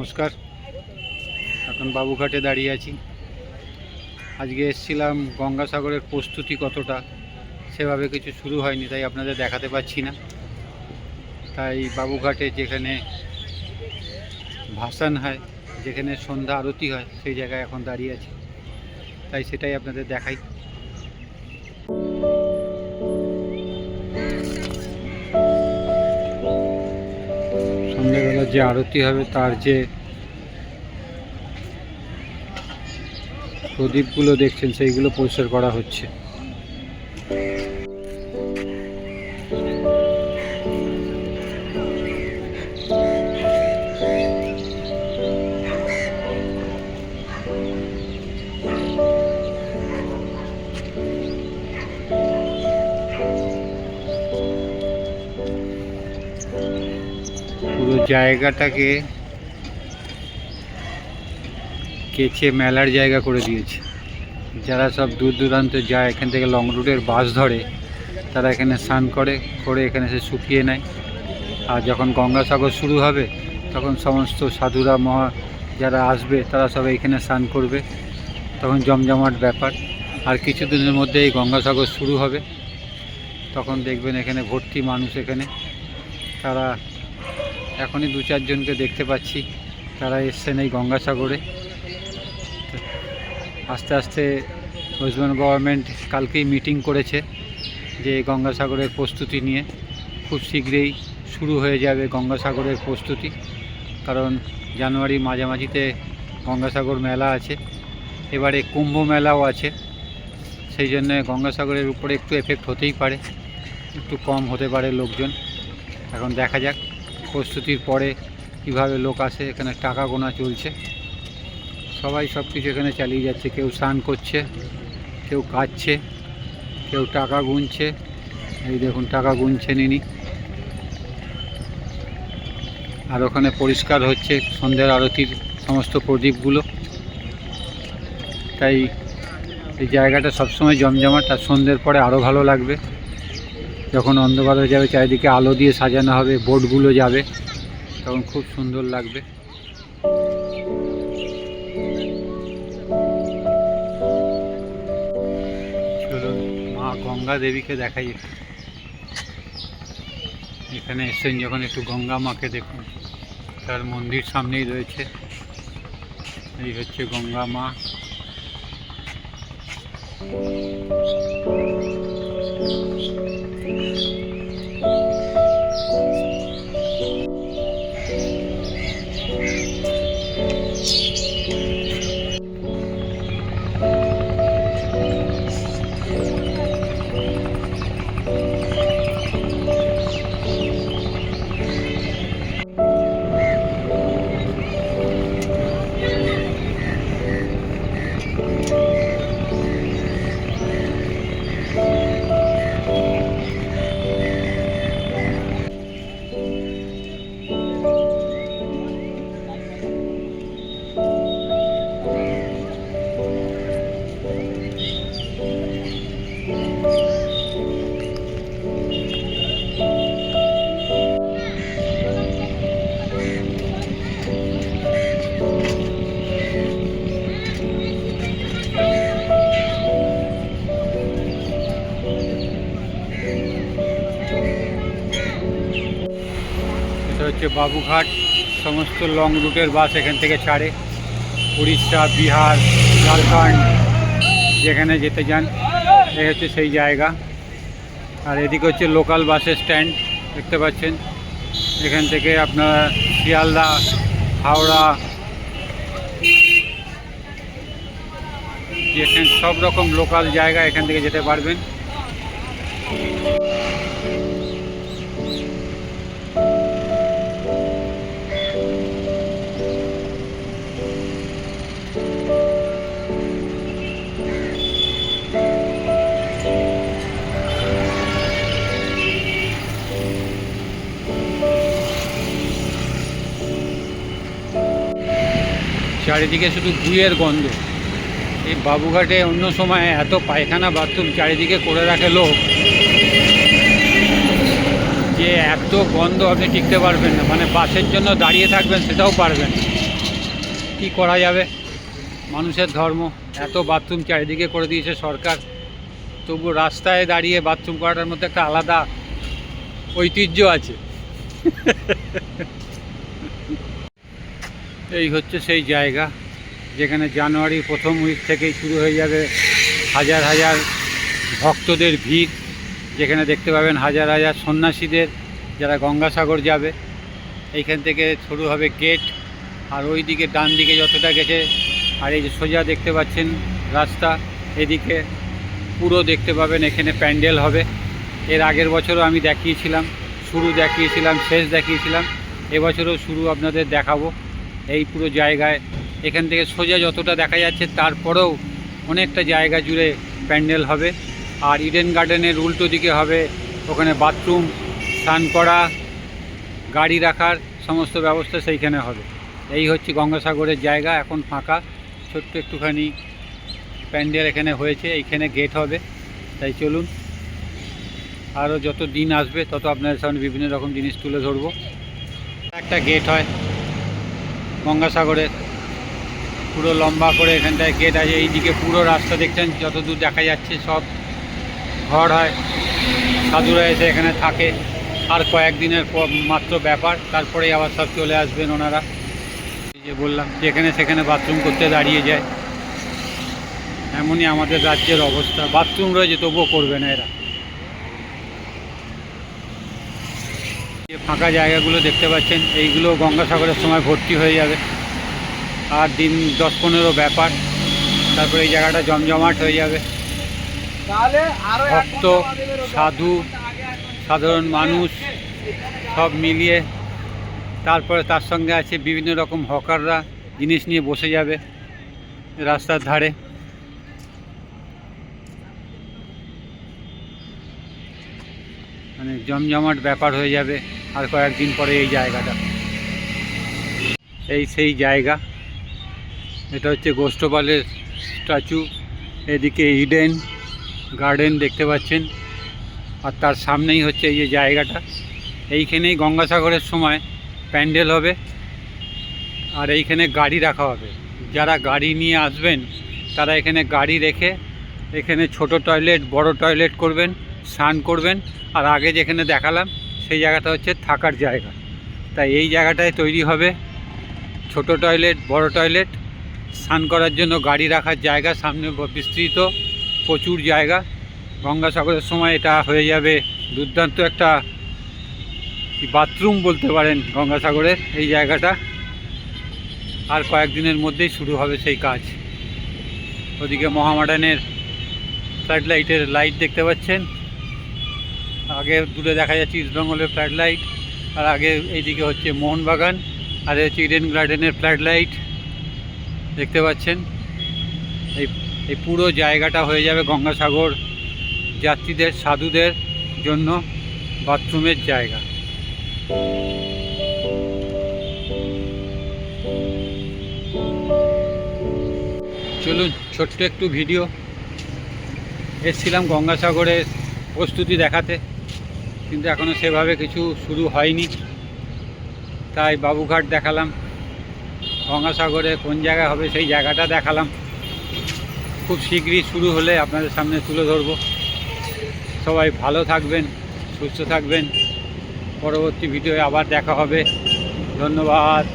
নমস্কার। এখন বাবুঘাটে দাঁড়িয়ে আছি। আজকে এসছিলাম গঙ্গাসাগরের প্রস্তুতি কতটা, সেভাবে কিছু শুরু হয়নি, তাই আপনাদের দেখাতে পাচ্ছি না। তাই বাবুঘাটে যেখানে ভাসান হয়, যেখানে সন্ধ্যা আরতি হয়, সেই জায়গায় এখন দাঁড়িয়ে আছি। তাই সেটাই আপনাদের দেখাই। সন্ধ্যেবেলা যে আরতি হবে তার যে প্রদীপগুলো দেখছেন সেইগুলো পরিষ্কার করা হচ্ছে। জায়গাটাকে কেচে মেলার জায়গা করে দিয়েছে। যারা সব দূর দূরান্ত যায়, এখান থেকে লং রুটের বাস ধরে, তারা এখানে স্নান করে করে এখানে এসে শুকিয়ে নেয়। আর যখন গঙ্গাসাগর শুরু হবে, তখন সমস্ত সাধুরা, মহা যারা আসবে, তারা সব এখানে স্নান করবে। তখন জমজমাট ব্যাপার। আর কিছুদিনের মধ্যে এই গঙ্গাসাগর শুরু হবে। তখন দেখবেন এখানে ভর্তি মানুষ এখানে। তারা এখনই দু চারজনকে দেখতে পাচ্ছি। তারা এসছেন এই গঙ্গাসাগরে। আস্তে আস্তে ওয়েস্ট গভর্নমেন্ট কালকেই মিটিং করেছে যে গঙ্গাসাগরের প্রস্তুতি নিয়ে। খুব শীঘ্রই শুরু হয়ে যাবে গঙ্গাসাগরের প্রস্তুতি। কারণ জানুয়ারি মাঝামাঝিতে গঙ্গাসাগর মেলা আছে। এবারে কুম্ভ মেলাও আছে। সেই জন্য গঙ্গাসাগরের উপরে একটু এফেক্ট হতেই পারে। একটু কম হতে পারে লোকজন। এখন দেখা যাক। প্রস্তুতির পরে কীভাবে লোক আসে, এখানে টাকা গোনা চলছে। সবাই সব কিছু এখানে চালিয়ে যাচ্ছে। কেউ স্নান করছে, কেউ কাচ্ছে কেউ টাকা গুনছে। এই দেখুন, টাকা গুনছেন ইনি। আর ওখানে পরিষ্কার হচ্ছে সন্ধ্যের আরতির সমস্ত প্রদীপগুলো। তাই এই জায়গাটা সবসময় জমজমাট, আর সন্ধ্যের পরে আরও ভালো লাগবে। যখন অন্ধকার হয়ে যাবে, চারিদিকে আলো দিয়ে সাজানো হবে বোর্ডগুলো যাবে, তখন খুব সুন্দর লাগবে। মা গঙ্গা দেবীকে দেখাই এখানে এসছেন যখন একটু গঙ্গা মাকে দেখুন। তার মন্দির সামনেই রয়েছে। এই হচ্ছে গঙ্গা মা। এটা হচ্ছে বাবুঘাট, সমস্ত লং রুটের বাস এখান থেকে ছাড়ে। উড়িষ্যা, বিহার, ঝাড়খণ্ড, যেখানে যেতে চান এই হচ্ছে সেই জায়গা। আর এদিকে হচ্ছে লোকাল বাসের স্ট্যান্ড দেখতে পাচ্ছেন। এখান থেকে আপনার শিয়ালদা, হাওড়া, যেখানে সব রকম লোকাল জায়গা এখান থেকে যেতে পারবেন। চারিদিকে শুধু গুয়ের গন্ধ। এই বাবুঘাটে অন্য সময় এত পায়খানা বাথরুম চারিদিকে করে রাখে লোক যে এত গন্ধ আপনি টিকতে পারবেন না। মানে বাসের জন্য দাঁড়িয়ে থাকবেন সেটাও পারবেন। কি করা যাবে? মানুষের ধর্ম। এত বাথরুম চারিদিকে করে দিয়েছে সরকার। তবু রাস্তায় দাঁড়িয়ে বাথরুম করাটার মধ্যে একটা আলাদা ঐতিহ্য আছে। এই হচ্ছে সেই জায়গা, যেখানে জানুয়ারির প্রথম উইক থেকেই শুরু হয়ে যাবে। হাজার হাজার ভক্তদের ভিড়, যেখানে দেখতে পাবেন হাজার হাজার সন্ন্যাসীদের যারা গঙ্গাসাগর যাবে। এইখান থেকে শুরু হবে গেট আর ওই দিকে ডান দিকে যতটা গেছে, আর এই যে সোজা দেখতে পাচ্ছেন রাস্তা, এদিকে পুরো দেখতে পাবেন এখানে প্যান্ডেল হবে। এর আগের বছরও আমি দেখিয়েছিলাম, শুরু দেখিয়েছিলাম, শেষ দেখিয়েছিলাম, এবছরও শুরু আপনাদের দেখাবো। এই পুরো জায়গায়। এখান থেকে সোজা যতটা দেখা যাচ্ছে, তারপরেও অনেকটা জায়গা জুড়ে প্যান্ডেল হবে। আর ইডেন গার্ডেনের উল্টো দিকে হবে ওখানে বাথরুম স্নান করা, গাড়ি রাখার সমস্ত ব্যবস্থা সেইখানে হবে। এই হচ্ছে গঙ্গাসাগরের জায়গা, এখন ফাঁকা। ছোট্ট একটুখানি প্যান্ডেল এখানে হয়েছে, এইখানে গেট হবে। তাই চলুন। আরও যত দিন আসবে, তত আপনাদের সামনে বিভিন্ন রকম জিনিস তুলে ধরবো। একটা গেট হয়। গঙ্গাসাগরের পুরো লম্বা করে এখানটায় গেট আছে, এইদিকে পুরো রাস্তা দেখছেন যত দূর দেখা যাচ্ছে সব ঘর হয়। সাধুরা এসে এখানে থাকে। আর কয়েকদিনের মাত্র ব্যাপার, তারপরেই আবার সব চলে আসবেন ওনারা। যে বললাম, যেখানে সেখানে বাথরুম করতে দাঁড়িয়ে যায়। এমনই আমাদের রাজ্যের অবস্থা। বাথরুম রয়েছে, তবুও করবে না এরা। ফাঁকা জায়গাগুলো দেখতে পাচ্ছেন। এইগুলো গঙ্গাসাগরের সময় ভর্তি হয়ে যাবে। আর দিন দশ পনেরো ব্যাপার। তারপরে এই জায়গাটা জমজমাট হয়ে যাবে। ভক্ত সাধু সাধারণ মানুষ সব মিলিয়ে। তারপরে তার সঙ্গে আছে বিভিন্ন রকম হকাররা জিনিস নিয়ে বসে যাবে রাস্তার ধারে। মানে জমজমাট ব্যাপার হয়ে যাবে। আর কয়েকদিন পরে এই জায়গাটা। এই সেই জায়গা। এটা হচ্ছে গোষ্ঠপালের স্ট্যাচু। এদিকে ইডেন গার্ডেন দেখতে পাচ্ছেন। আর তার সামনেই হচ্ছে এই যে জায়গাটা। এইখানেই গঙ্গাসাগরের সময় প্যান্ডেল হবে। আর এইখানে গাড়ি রাখা হবে। যারা গাড়ি নিয়ে আসবেন, তারা এখানে গাড়ি রেখে এখানে ছোট টয়লেট, বড় টয়লেট করবেন, স্নান করবেন। আর আগে যেখানে দেখালাম সেই জায়গাটা হচ্ছে থাকার জায়গা। তাই এই জায়গাটায় তৈরি হবে ছোট টয়লেট, বড় টয়লেট। স্নান করার জন্য গাড়ি রাখার জায়গা, সামনে বিস্তৃত, প্রচুর জায়গা। গঙ্গাসাগরের সময় এটা হয়ে যাবে দুর্দান্ত একটা বাথরুম বলতে পারেন গঙ্গাসাগরের এই জায়গাটা। আর কয়েকদিনের মধ্যেই শুরু হবে সেই কাজ। ওদিকে মহামাডানের ফ্লাড লাইটের লাইট দেখতে পাচ্ছেন। আগে দূরে দেখা যাচ্ছে ইস্টবেঙ্গলের ফ্ল্যাট লাইট আর আগে এইদিকে হচ্ছে মোহনবাগান, আর হচ্ছে ইডেন গার্ডেনের ফ্ল্যাট লাইট দেখতে পাচ্ছেন? এই এই পুরো জায়গাটা হয়ে যাবে গঙ্গাসাগর যাত্রীদের, সাধুদের জন্য বাথরুমের জায়গা। চলুন, ছোট্ট একটু ভিডিও। এসছিলাম গঙ্গাসাগরের প্রস্তুতি দেখাতে। কিন্তু এখনও সেভাবে কিছু শুরু হয়নি। তাই বাবুঘাট দেখালাম। গঙ্গাসাগরে কোন জায়গায় হবে সেই জায়গাটা দেখালাম। খুব শীঘ্রই শুরু হলে আপনাদের সামনে তুলে ধরবো। সবাই ভালো থাকবেন, সুস্থ থাকবেন। পরবর্তী ভিডিওয়ে আবার দেখা হবে। ধন্যবাদ।